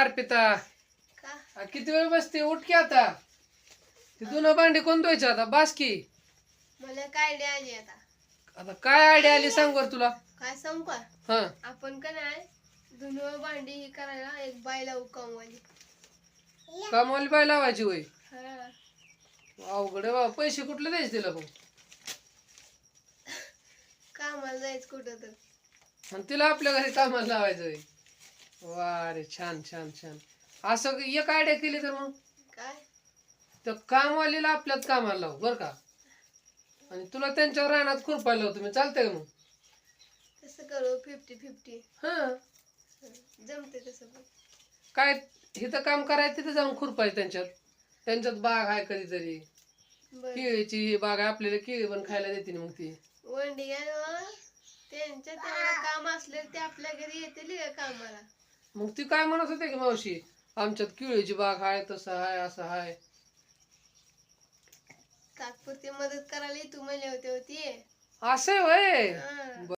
अर्पिता. का? आ, किती वेळ बसते? उठ की आता. ते जुनं भांडी कोण धुवायचं आता? बास की. मला काय आयडिया आली आता? आता काय आयडिया आली सांग बर तुला. काय सांगू का? हा. आपण का नाही धुणं भांडी हे करायला एक बायला उकामवाली कामाला बाय लावायची होय? हा. अवघड आहे बाबा. पैसे कुठले द्यायचे तिला मग कामाला जायचं कुठं तर. आणि तिला आपल्या घरी कामाला लावायचं होय? वा रे छान छान. छान असं एक आयडिया केली तर मग? काय? तर कामवालीला आपल्यात कामाला लावू बरं का? आणि तुला त्यांच्यावर रानात खुरपायला लावतो मी. चालतंय का मग? तसं करू फिफ्टी फिफ्टी हा. जमते तसं पण. काय इथं काम करायचं तिथं जाऊन खुरपायचं त्यांच्यात. त्यांच्यात बाग आहे कधीतरी. बर. केळीची ही बाग आहे आपल्याला केळी पण खायला देते मग ती. वंडी त्यांच्या काम असले ते आपल्या घरी येतील का कामाला? मग ती काय म्हणत होते की मावशी आमच्यात केळीची बाग आहे तसं आहे असं आहे. तात्पुरती मदत करायला तू म्हणले होते होती. असं आहे वय.